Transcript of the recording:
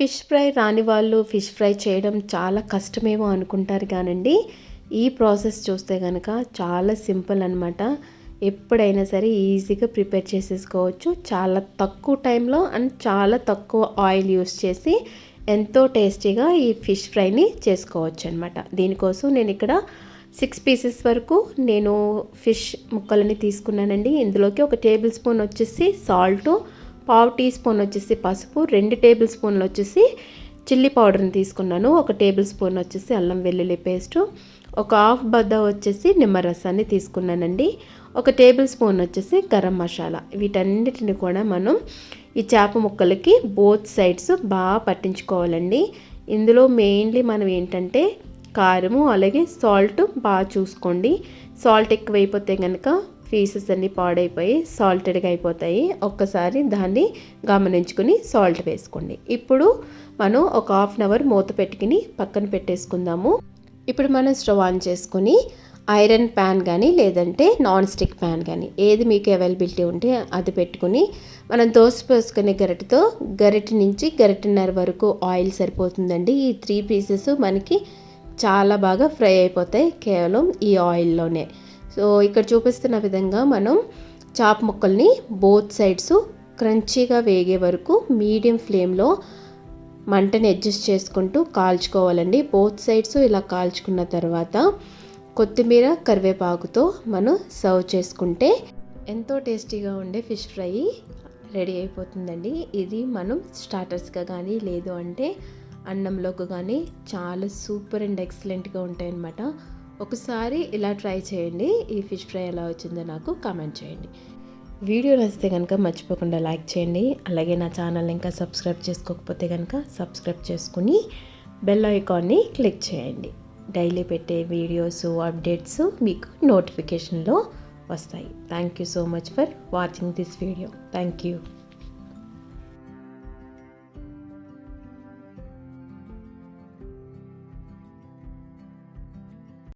Fish fry రాని వాళ్ళు fish fry చేయడం చాలా కష్టమేమో అనుకుంటారు కానండి. ఈ ప్రాసెస్ చూస్తే కనుక చాలా సింపుల్ అనమాట ఎప్పుడైనా సరే ఈజీగా ప్రిపేర్ చేసేసుకోవచ్చు. చాలా తక్కువ టైంలో అండ్ చాలా తక్కువ ఆయిల్ యూస్ చేసి ఎంతో టేస్టీగా ఈ ఫిష్ ఫ్రైని చేసుకోవచ్చు అనమాట దీనికోసం నేను ఇక్కడ సిక్స్ పీసెస్ వరకు నేను ఫిష్ ముక్కలని తీసుకున్నానండి. ఇందులోకి ఒక టేబుల్ స్పూన్ వచ్చేసి సాల్టు పావు టీ స్పూన్ వచ్చేసి పసుపు రెండు టేబుల్ స్పూన్లు వచ్చేసి చిల్లీ పౌడర్ని తీసుకున్నాను. ఒక టేబుల్ స్పూన్ వచ్చేసి అల్లం వెల్లుల్లి పేస్టు ఒక హాఫ్ బద్ద వచ్చేసి నిమ్మరసాన్ని తీసుకున్నానండి. ఒక టేబుల్ స్పూన్ వచ్చేసి గరం మసాలా. వీటన్నిటిని కూడా మనం ఈ చేప ముక్కలకి బోత్ సైడ్స్ బాగా పట్టించుకోవాలండి. ఇందులో మెయిన్లీ మనం ఏంటంటే కారము అలాగే సాల్ట్ బాగా చూసుకోండి. సాల్ట్ ఎక్కువైపోతే కనుక పీసెస్ అన్నీ పాడైపోయి సాల్టెడ్గా అయిపోతాయి. ఒక్కసారి దాన్ని గమనించుకుని సాల్ట్ వేసుకోండి. ఇప్పుడు మనం ఒక హాఫ్ అన్ అవర్ మూత పెట్టుకుని పక్కన పెట్టేసుకుందాము. ఇప్పుడు మనం స్టవ్ ఆన్ చేసుకుని ఐరన్ ప్యాన్ కానీ లేదంటే నాన్ స్టిక్ ప్యాన్ కానీ ఏది మీకు అవైలబిలిటీ ఉంటే అది పెట్టుకుని మనం దోశ పోసుకునే గరిటతో గరిటె నుంచి గరిటెన్నర వరకు ఆయిల్ సరిపోతుందండి. ఈ త్రీ పీసెస్ మనకి చాలా బాగా ఫ్రై అయిపోతాయి కేవలం ఈ ఆయిల్లోనే సో ఇక్కడ చూపిస్తున్న విధంగా మనం చాప్ ముక్కల్ని బోత్ సైడ్స్ క్రంచీగా వేగే వరకు మీడియం ఫ్లేమ్లో మంటని అడ్జస్ట్ చేసుకుంటూ కాల్చుకోవాలండి. బోత్ సైడ్స్ ఇలా కాల్చుకున్న తర్వాత కొత్తిమీర కరివేపాకుతో మనం సర్వ్ చేసుకుంటే ఎంతో టేస్టీగా ఉండే ఫిష్ ఫ్రై రెడీ అయిపోతుందండి. ఇది మనం స్టార్టర్స్గా కానీ లేదు అంటే అన్నంలోకి కానీ చాలా సూపర్ అండ్ ఎక్సలెంట్గా ఉంటాయన్నమాట. ఒకసారి ఇలా ట్రై చేయండి. ఈ ఫిష్ ఫ్రై ఎలా వచ్చిందో నాకు కామెంట్ చేయండి. వీడియో నచ్చితే కనుక మర్చిపోకుండా లైక్ చేయండి. అలాగే నా ఛానల్ ఇంకా సబ్స్క్రైబ్ చేసుకోకపోతే కనుక సబ్స్క్రైబ్ చేసుకుని బెల్ ఐకాన్ని క్లిక్ చేయండి. డైలీ పెట్టే వీడియోస్ అప్డేట్స్ మీకు నోటిఫికేషన్లో వస్తాయి. Thank you so much for watching this video. Thank you.